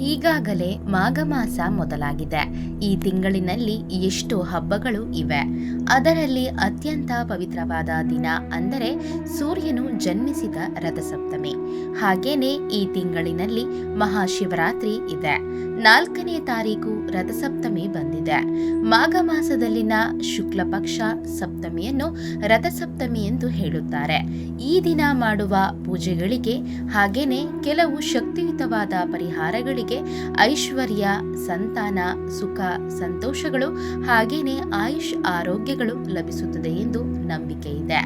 ಈಗಾಗಲೇ ಮಾಘ ಮಾಸ ಮೊದಲಾಗಿದೆ. ಈ ತಿಂಗಳಿನಲ್ಲಿ ಎಷ್ಟು ಹಬ್ಬಗಳು ಇವೆ? ಅದರಲ್ಲಿ ಅತ್ಯಂತ ಪವಿತ್ರವಾದ ದಿನ ಅಂದರೆ ಸೂರ್ಯನು ಜನ್ಮಿಸಿದ ರಥಸಪ್ತಮಿ. ಹಾಗೇನೆ ಈ ತಿಂಗಳಿನಲ್ಲಿ ಮಹಾಶಿವರಾತ್ರಿ ಇದೆ. ನಾಲ್ಕನೇ ತಾರೀಕು ರಥಸಪ್ತಮಿ ಬಂದಿದೆ. ಮಾಘ ಮಾಸದಲ್ಲಿನ ಶುಕ್ಲ ಪಕ್ಷ ಸಪ್ತಮಿಯನ್ನು ರಥಸಪ್ತಮಿ ಎಂದು ಹೇಳುತ್ತಾರೆ. ಈ ದಿನ ಮಾಡುವ ಪೂಜೆಗಳಿಗೆ ಹಾಗೇನೆ ಕೆಲವು ಶಕ್ತಿಯುತವಾದ ಪರಿಹಾರಗಳಿಗೆ ಐಶ್ವರ್ಯ, ಸಂತಾನ, ಸುಖ, ಸಂತೋಷಗಳು ಹಾಗೇನೆ ಆಯುಷ್ ಆರೋಗ್ಯಗಳು ಲಭಿಸುತ್ತದೆ ಎಂದು ನಂಬಿಕೆ ಇದೆ.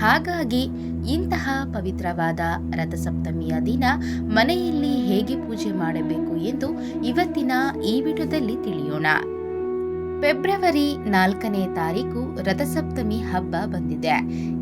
ಹಾಗಾಗಿ ಇಂತಹ ಪವಿತ್ರವಾದ ರಥಸಪ್ತಮಿಯ ದಿನ ಮನೆಯಲ್ಲಿ ಹೇಗೆ ಪೂಜೆ ಮಾಡಬೇಕು ಎಂದು ಇವತ್ತಿನ ಈ ವಿಡಿಯೋದಲ್ಲಿ ತಿಳಿಯೋಣ. ಫೆಬ್ರವರಿ ನಾಲ್ಕನೇ ತಾರೀಕು ರಥಸಪ್ತಮಿ ಹಬ್ಬ ಬಂದಿದೆ.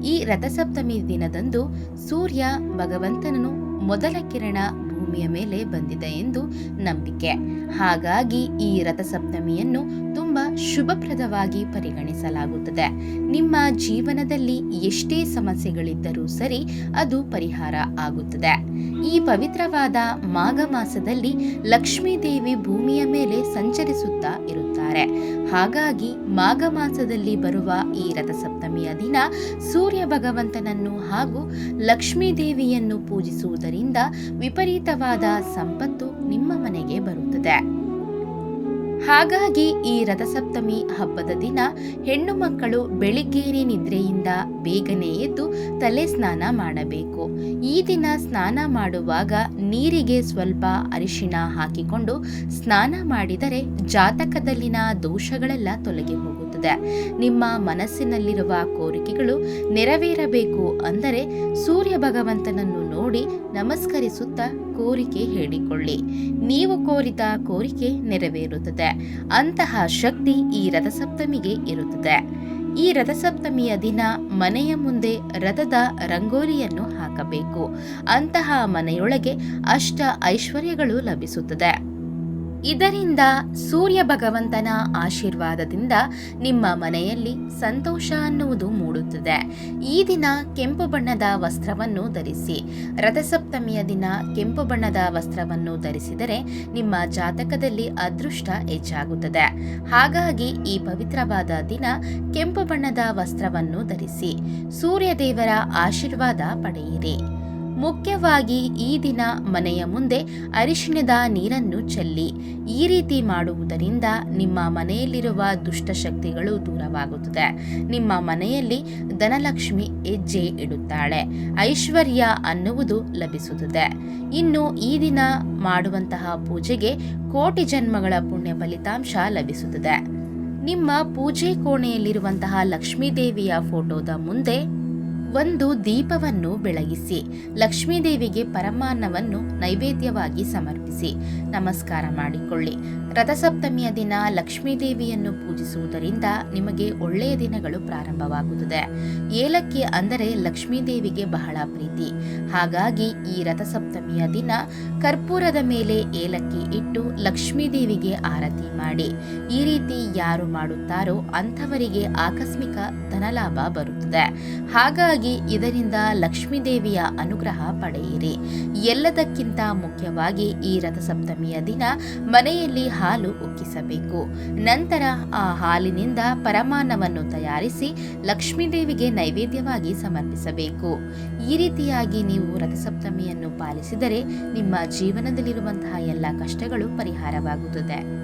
ಈ ರಥಸಪ್ತಮಿ ದಿನದಂದು ಸೂರ್ಯ ಭಗವಂತನನು ಮೊದಲ ಕಿರಣ ಭೂಮಿಯ ಮೇಲೆ ಬಂದಿದೆ ಎಂದು ನಂಬಿಕೆ. ಹಾಗಾಗಿ ಈ ರಥಸಪ್ತಮಿಯನ್ನು ತುಂಬಾ ಶುಭಪ್ರದವಾಗಿ ಪರಿಗಣಿಸಲಾಗುತ್ತದೆ. ನಿಮ್ಮ ಜೀವನದಲ್ಲಿ ಎಷ್ಟೇ ಸಮಸ್ಯೆಗಳಿದ್ದರೂ ಸರಿ ಅದು ಪರಿಹಾರ ಆಗುತ್ತದೆ. ಈ ಪವಿತ್ರವಾದ ಮಾಘ ಮಾಸದಲ್ಲಿ ಲಕ್ಷ್ಮೀ ದೇವಿ ಭೂಮಿಯ ಮೇಲೆ ಸಂಚರಿಸುತ್ತಾ ಇರುತ್ತಾರೆ. ಹಾಗಾಗಿ ಮಾಘ ಮಾಸದಲ್ಲಿ ಬರುವ ಈ ರಥಸಪ್ತಮಿಯ ದಿನ ಸೂರ್ಯ ಭಗವಂತನನ್ನು ಹಾಗೂ ಲಕ್ಷ್ಮೀ ದೇವಿಯನ್ನು ಪೂಜಿಸುವುದರಿಂದ ವಿಪರೀತವಾದ ಸಂಪತ್ತು ನಿಮ್ಮ ಮನೆಗೆ ಬರುತ್ತದೆ. ಹಾಗಾಗಿ ಈ ರಥಸಪ್ತಮಿ ಹಬ್ಬದ ದಿನ ಹೆಣ್ಣು ಮಕ್ಕಳು ಬೆಳಿಗ್ಗೆನೆ ನಿದ್ರೆಯಿಂದ ಬೇಗನೆ ಎದ್ದು ತಲೆ ಸ್ನಾನ ಮಾಡಬೇಕು. ಈ ದಿನ ಸ್ನಾನ ಮಾಡುವಾಗ ನೀರಿಗೆ ಸ್ವಲ್ಪ ಅರಿಶಿಣ ಹಾಕಿಕೊಂಡು ಸ್ನಾನ ಮಾಡಿದರೆ ಜಾತಕದಲ್ಲಿನ ದೋಷಗಳೆಲ್ಲ ತೊಲಗಿ ಹೋಗುತ್ತದೆ ನಿಮ್ಮ ಮನಸ್ಸಿನಲ್ಲಿರುವ ಕೋರಿಕೆಗಳು ನೆರವೇರಬೇಕು ಅಂದರೆ ಸೂರ್ಯ ಭಗವಂತನನ್ನು ನೋಡಿ ನಮಸ್ಕರಿಸುತ್ತಾ ಕೋರಿಕೆ ಹೇಳಿಕೊಳ್ಳಿ. ನೀವು ಕೋರಿದ ಕೋರಿಕೆ ನೆರವೇರುತ್ತದೆ. ಅಂತಹ ಶಕ್ತಿ ಈ ರಥಸಪ್ತಮಿಗೆ ಇರುತ್ತದೆ. ಈ ರಥಸಪ್ತಮಿಯ ದಿನ ಮನೆಯ ಮುಂದೆ ರಥದ ರಂಗೋಲಿಯನ್ನು ಹಾಕಬೇಕು. ಅಂತಹ ಮನೆಯೊಳಗೆ ಅಷ್ಟ ಐಶ್ವರ್ಯಗಳು ಲಭಿಸುತ್ತದೆ. ಇದರಿಂದ ಸೂರ್ಯ ಭಗವಂತನ ಆಶೀರ್ವಾದದಿಂದ ನಿಮ್ಮ ಮನೆಯಲ್ಲಿ ಸಂತೋಷ ಅನ್ನುವುದು ಮೂಡುತ್ತದೆ. ಈ ದಿನ ಕೆಂಪು ಬಣ್ಣದ ವಸ್ತ್ರವನ್ನು ಧರಿಸಿ, ರಥಸಪ್ತಮಿಯ ದಿನ ಕೆಂಪು ಬಣ್ಣದ ವಸ್ತ್ರವನ್ನು ಧರಿಸಿದರೆ ನಿಮ್ಮ ಜಾತಕದಲ್ಲಿ ಅದೃಷ್ಟ ಹೆಚ್ಚಾಗುತ್ತದೆ. ಹಾಗಾಗಿ ಈ ಪವಿತ್ರವಾದ ದಿನ ಕೆಂಪು ಬಣ್ಣದ ವಸ್ತ್ರವನ್ನು ಧರಿಸಿ ಸೂರ್ಯ ದೇವರ ಆಶೀರ್ವಾದ ಪಡೆಯಿರಿ. ಮುಖ್ಯವಾಗಿ ಈ ದಿನ ಮನೆಯ ಮುಂದೆ ಅರಿಶಿಣದ ನೀರನ್ನು ಚೆಲ್ಲಿ. ಈ ರೀತಿ ಮಾಡುವುದರಿಂದ ನಿಮ್ಮ ಮನೆಯಲ್ಲಿರುವ ದುಷ್ಟಶಕ್ತಿಗಳು ದೂರವಾಗುತ್ತದೆ. ನಿಮ್ಮ ಮನೆಯಲ್ಲಿ ಧನಲಕ್ಷ್ಮಿ ಹೆಜ್ಜೆ ಇಡುತ್ತಾಳೆ. ಐಶ್ವರ್ಯ ಅನ್ನುವುದು ಲಭಿಸುತ್ತದೆ. ಇನ್ನು ಈ ದಿನ ಮಾಡುವಂತಹ ಪೂಜೆಗೆ ಕೋಟಿ ಜನ್ಮಗಳ ಪುಣ್ಯ ಫಲಿತಾಂಶ ಲಭಿಸುತ್ತದೆ. ನಿಮ್ಮ ಪೂಜೆ ಕೋಣೆಯಲ್ಲಿರುವಂತಹ ಲಕ್ಷ್ಮೀದೇವಿಯ ಫೋಟೋದ ಮುಂದೆ ಒಂದು ದೀಪವನ್ನು ಬೆಳಗಿಸಿ, ಲಕ್ಷ್ಮೀದೇವಿಗೆ ಪರಮಾನ್ನವನ್ನು ನೈವೇದ್ಯವಾಗಿ ಸಮರ್ಪಿಸಿ. ನಮಸ್ಕಾರ ಮಾಡಿಕೊಳ್ಳಿ. ರಥಸಪ್ತಮಿಯ ದಿನ ಲಕ್ಷ್ಮೀದೇವಿಯನ್ನು ಪೂಜಿಸುವುದರಿಂದ ನಿಮಗೆ ಒಳ್ಳೆಯ ದಿನಗಳು ಪ್ರಾರಂಭವಾಗುತ್ತದೆ. ಏಲಕ್ಕಿ ಅಂದರೆ ಲಕ್ಷ್ಮೀದೇವಿಗೆ ಬಹಳ ಪ್ರೀತಿ. ಹಾಗಾಗಿ ಈ ರಥಸಪ್ತಮಿಯ ದಿನ ಕರ್ಪೂರದ ಮೇಲೆ ಏಲಕ್ಕಿ ಇಟ್ಟು ಲಕ್ಷ್ಮೀದೇವಿಗೆ ಆರತಿ ಮಾಡಿ. ಈ ರೀತಿ ಯಾರು ಮಾಡುತ್ತಾರೋ ಅಂಥವರಿಗೆ ಆಕಸ್ಮಿಕ ಧನಲಾಭ ಬರುತ್ತದೆ. ಹಾಗಾಗಿ ಇದರಿಂದ ಲಕ್ಷ್ಮೀದೇವಿಯ ಅನುಗ್ರಹ ಪಡೆಯಿರಿ. ಎಲ್ಲದಕ್ಕಿಂತ ಮುಖ್ಯವಾಗಿ ಈ ರಥಸಪ್ತಮಿಯ ದಿನ ಮನೆಯಲ್ಲಿ ಹಾಲು ಉಕ್ಕಿಸಬೇಕು. ನಂತರ ಆ ಹಾಲಿನಿಂದ ಪರಮಾನವನ್ನು ತಯಾರಿಸಿ ಲಕ್ಷ್ಮೀದೇವಿಗೆ ನೈವೇದ್ಯವಾಗಿ ಸಮರ್ಪಿಸಬೇಕು. ಈ ರೀತಿಯಾಗಿ ನೀವು ರಥಸಪ್ತಮಿಯನ್ನು ಪಾಲಿಸಿದರೆ ನಿಮ್ಮ ಜೀವನದಲ್ಲಿರುವಂತಹ ಎಲ್ಲ ಕಷ್ಟಗಳು ಪರಿಹಾರವಾಗುತ್ತದೆ.